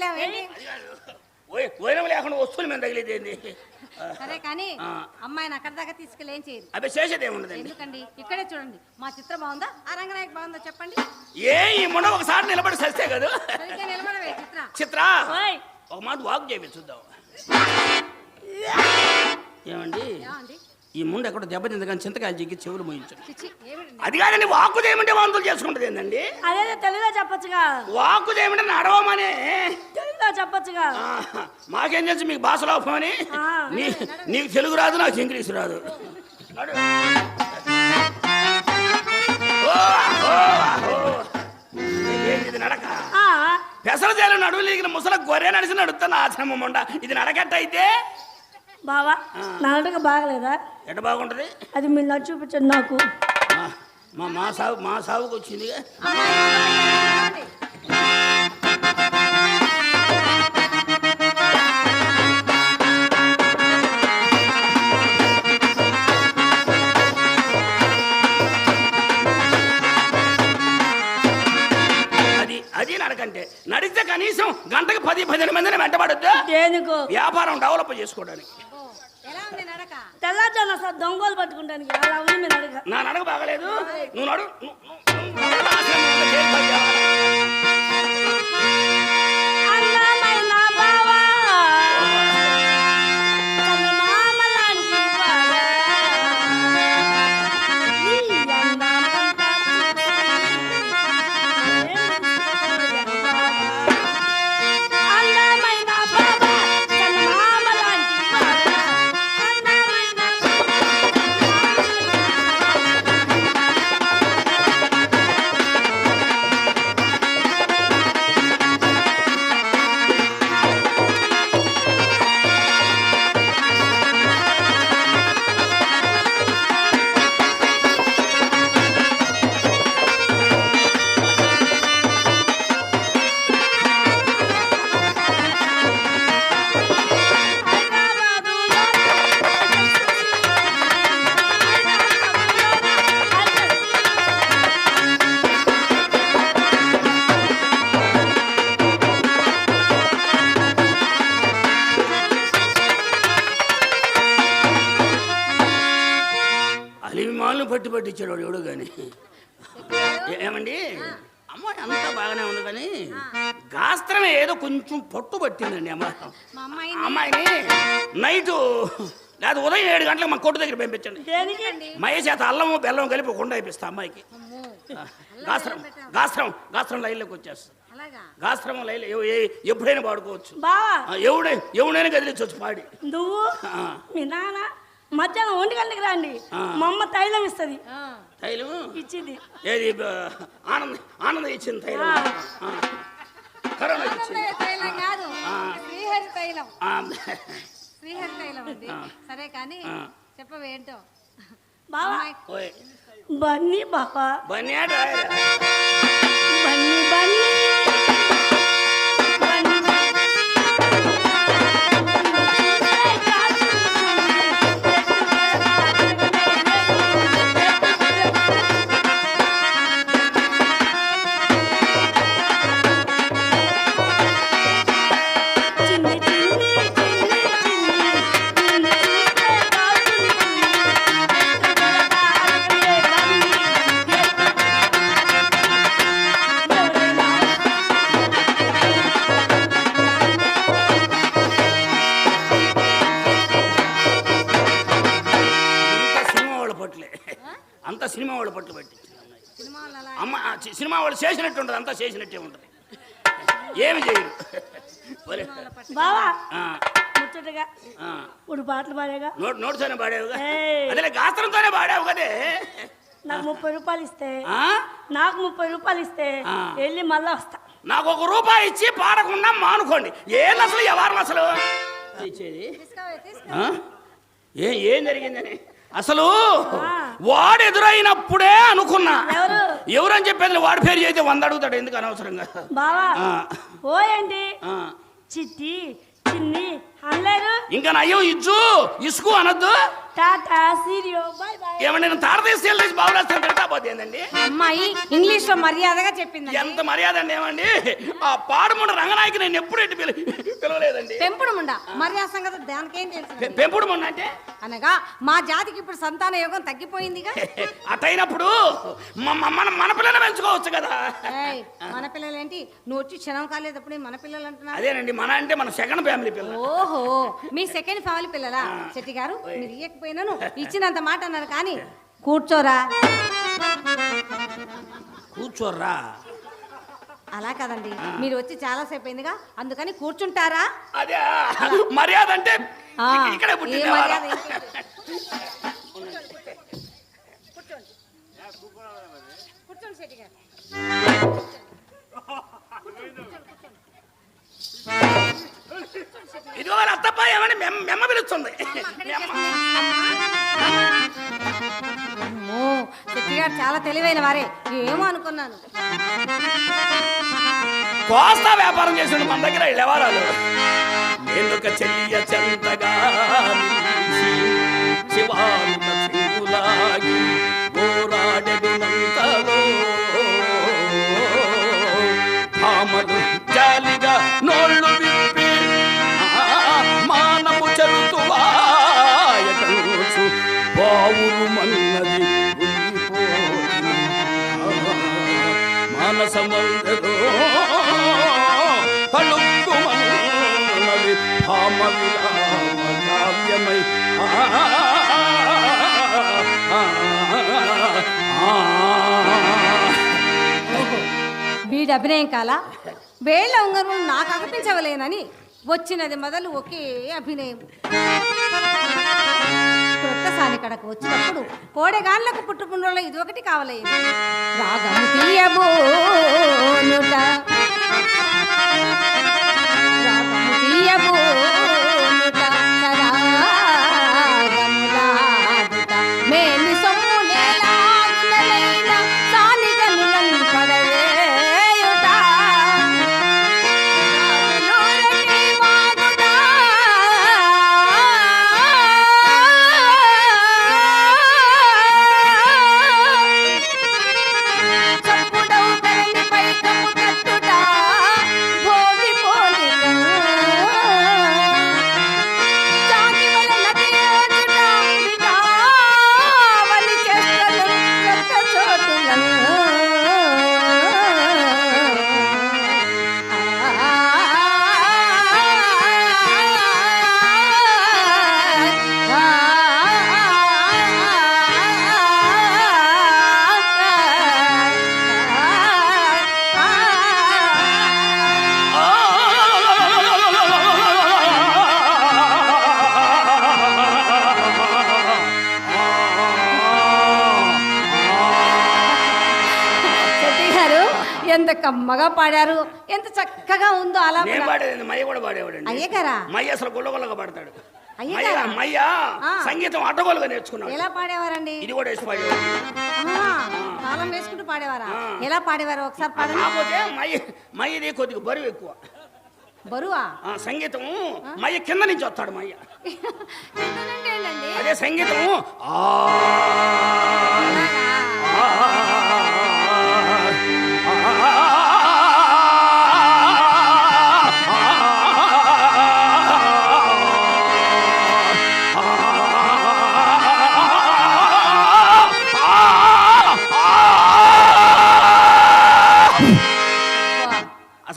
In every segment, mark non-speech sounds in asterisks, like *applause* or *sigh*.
ఎక్కడ తగిలావు ఏంటి? వైరం లేకుండా వస్తువుల మీద తగిలిద్దేంది సరే కానీ. అమ్మాయిని అక్కడ దాకా తీసుకెళ్ళి ఏం చేయరు అవి చేసేది ఏముండదండి? ఎందుకండి? ఇక్కడే చూడండి. మా చిత్రం బాగుందా? ఆ రంగనాయక్ బాగుందా? చెప్పండి. ఏ ఈ మొన్న ఒకసారి నిలబడి సస్తే కదా? నిలబడవే చిత్ర. చిత్ర? ఒక మాట వాక్ చేయి చూద్దాం. ఏమండి? ఏమండి? ఈ ముందు ఎక్కడ దెబ్బతింది కానీ చింతకాయలు జిగ్గి చెవులు మోయించండి. అది కాదండి వాక్కు చేయమంటే వాంతులు చేసుకుంటది ఏందండి? అదే తెలుగులో చెప్పొచ్చుగా. వాక్కు చేయమంటే నడవమని తెలుగులో చెప్పొచ్చుగా. మాకేం తెలుసు మీకు భాష లోపం అని ఆ. నీ నీకు తెలుగు రాదు నాకు ఇంగ్లీష్ రాదు. నడక? ఆ, పెసర చేలు నడువు లేగిన ముసల గొర్రె నడిచి నడుస్తున్న ఆశ్రమం ఉండ. ఇది నడకట్ట అయితే బావా నా నడక బాగలేదా? ఎట బాగుంటది? అది మీరు నడు చూపించండి నాకు. మా- మా సాగు మా సాగుకు వచ్చింది? అది అది నడకంటే నడిస్తే కనీసం గంటకు పది పదిహేను మందిని వెంటబడద్దు? దేనికో? వ్యాపారం డెవలప్ చేసుకోవడానికి. వచ్చాను సార్ దొంగలు పట్టుకుంటానికి అలా ఉంది మీ అడగ. నా నడక బాగలేదు. నువ్వు నడు. పట్టి వాడు ఎవడు కానీ ఏమండి? అమ్మాయి అంతా బాగానే ఉంది కానీ గాస్త్రమే ఏదో కొంచెం పట్టు పట్టిందండి అమ్మాయి మా అమ్మాయి అమ్మాయిని నైటు లేదా ఉదయం ఏడు గంటలకు మా కొట్టు దగ్గర పంపించండి. మహేష్ చేత అల్లము బెల్లం కలిపి కుండ అయిపిస్తా అమ్మాయికి. గాస్త్రం గాస్త్రం గాస్త్రం లైన్లోకి వచ్చేస్తుంది. అలాగా? గాస్త్రం లైన్ ఎప్పుడైనా పాడుకోవచ్చు ఎవడే ఎవడైనా కదిలించవచ్చు పాడి. నువ్వు? ఆ, మీ నాన్న? మధ్యాహ్నం ఒంటి గంటకి రండి. మా అమ్మ తైలం ఇస్తుంది. ఆ, తైలం ఇచ్చింది. ఏది ఆనంద ఆనంద ఇచ్చింది తైలం ఆ. కరోనా ఇచ్చింది. తైలం కాదు. ఆ. శ్రీహరి తైలం. ఆ, శ్రీహరి తైలం. సరే కానీ. చెప్పవేంటో బావా. ఓయ్. బన్నీ బావా. బన్నీ బన్నీ అంతా సినిమా వాళ్ళ అమ్మ ఆ చి- సినిమా వాళ్ళు చేసినట్టు ఉంటుంది అంతా చేసినట్టే ఉంటుంది. ఏమి చేయరు. బావా ముచ్చటగా. ఇప్పుడు పాటలు పాడేగా నోట్ నోటుతోనే పాడావుగా. అదే గాత్రంతోనే పాడావు కదే. నాకు ముప్పై రూపాయలు ఇస్తే ఆ? నాకు ముప్పై రూపాయలు ఇస్తే. వెళ్ళి మళ్ళా వస్తా. నాకు ఒక రూపాయి ఇచ్చి పాడకుండా మానుకోండి. ఏం అసలు ఎవరు అసలు? ఇచ్చేది ఏం జరిగిందని? అసలు. వాడు ఎదురైనప్పుడే అనుకున్నా. ఎవరు? ఎవరని చెప్పేది? వాడి పేరు చేస్తే వంద అడుగుతాడు ఎందుకు అనవసరంగా? బావా. ఓయండి ఆ, చిట్టి చిన్ని అనలేరు ఇంకా నయ్యం ఇచ్చు ఇసుకు అనొద్దు. Tata cheerio bye bye. ఏమండి నేను తారదేశం వెళ్ళేసి బాబులాస్తాను పెడతా పోతే ఏందండి? అమ్మాయి ఇంగ్లీష్లో మర్యాదగా చెప్పింది ఎంత మర్యాద అండి ఏమండి? ఆ పాడుముండ రంగనాయకి నేను ఎప్పుడు ఎట్టి పిల పిలవలేదండి. పెంపుడు ముండ మర్యాద సంగతి దానికేం తెలుసు పెంపుడు మొన్న అంటే? అనగా మా జాతికి ఇప్పుడు సంతాన యోగం తగ్గిపోయిందిగా? *laughs* అటైనప్పుడు మన మన పిల్లని పెంచుకోవచ్చు కదా. మన పిల్లలేంటి? నువ్వు వచ్చి క్షణం కాలేదప్పుడే మన పిల్లలు అంటున్నారు. అదేనండి మన అంటే మన సెకండ్ ఫ్యామిలీ పిల్ల ఓహో మీ సెకండ్ ఫ్యామిలీ పిల్లలా? శెట్టి గారు మీరు ఇయ్యకపోయినాను ఇచ్చినంత మాట అన్నారు కానీ కూర్చోరా. కూర్చోర్రా. అలా కదండి మీరు వచ్చి చాలా సేపు అయిందిగా అందుకని కూర్చుంటారా? అదే మర్యాద అంటే ఆ, ఇక్కడే ఏ పుట్టింది మర్యాద ఏంటి? ఇదిగో అత్తప్ప ఏమని మెమ్మ పిలుస్తుంది. గారు చాలా తెలివైన వారే. ఏమో అనుకున్నాను. కోస్తా వ్యాపారం చేసిన మన దగ్గర ఈ వ్యవహారాలు నేనొక చెల్లియ చెంతగా పోరాడెడునంతలో భామలు ఆలయమై వీడి అభినయం కాల వేళ్ళ ఉంగరం నాకు అనిపించవలేనని వచ్చినది మొదలు ఒకే అభినయం కొత్త సానికడకు వచ్చినప్పుడు కోడెగాళ్ళకు పుట్టుకుండలో ఇది ఒకటి కావలేదు రాగం తీయబోనుట కమ్మగా పాడారు. ఎంత చక్కగా ఉందో అలా నేను పాడేది మయ్య కూడా పాడేవాడండి. అయ్యగారా మయ్య అసలు గుల్లగొల్లగా పాడతాడు? మయ్య. సంగీతం అడ్డగోలుగా నేర్చుకున్నాడు. ఎలా పాడేవారండి? ఇది కూడా వేసి పాడేవాడు. తాళం వేసుకుంటూ పాడేవారా. ఎలా పాడేవారు? ఒకసారి మయ్య మయ్యది కొద్దిగా బరువు ఎక్కువ. బరువా? సంగీతం మయ్య కింద నుంచి వస్తాడు మయ్య? *laughs* అదే సంగీతం ఆ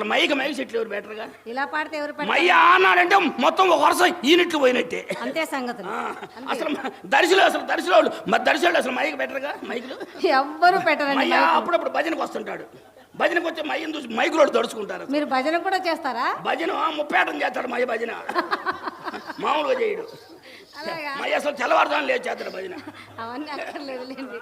అసలు మైకి మైక్ చెట్లు ఎవరు బెటర్గా ఇలా పాడితే ఎవరు పెడతారు? మయ్య అన్నాడంటే మొత్తం ఒక వరుస ఈనిట్లు పోయినట్టే. అంతే సంగతులు. ఆ, అసలు మ- దర్శిలో అసలు దర్శిలో వాళ్ళు. మరి దర్శిలో అసలు మైక్ బెటర్గా మైకులు? ఎవ్వరు పెట్టరండి మయ్య. అప్పుడప్పుడు భజనకు వస్తుంటాడు. భజనకు వచ్చి మయ్యను చూసి మైకులో దడుచుకుంటారు మీరు భజన కూడా చేస్తారా? భజన ముప్పేటం చేస్తాడు మయ్య భజన. మామూలుగా చేయడు. అలాగా. మయ్య అసలు తెల్లవారుదాన్ని లేచి చేస్తాడు భజన. అవన్నీ అక్కర్లేదులేండి.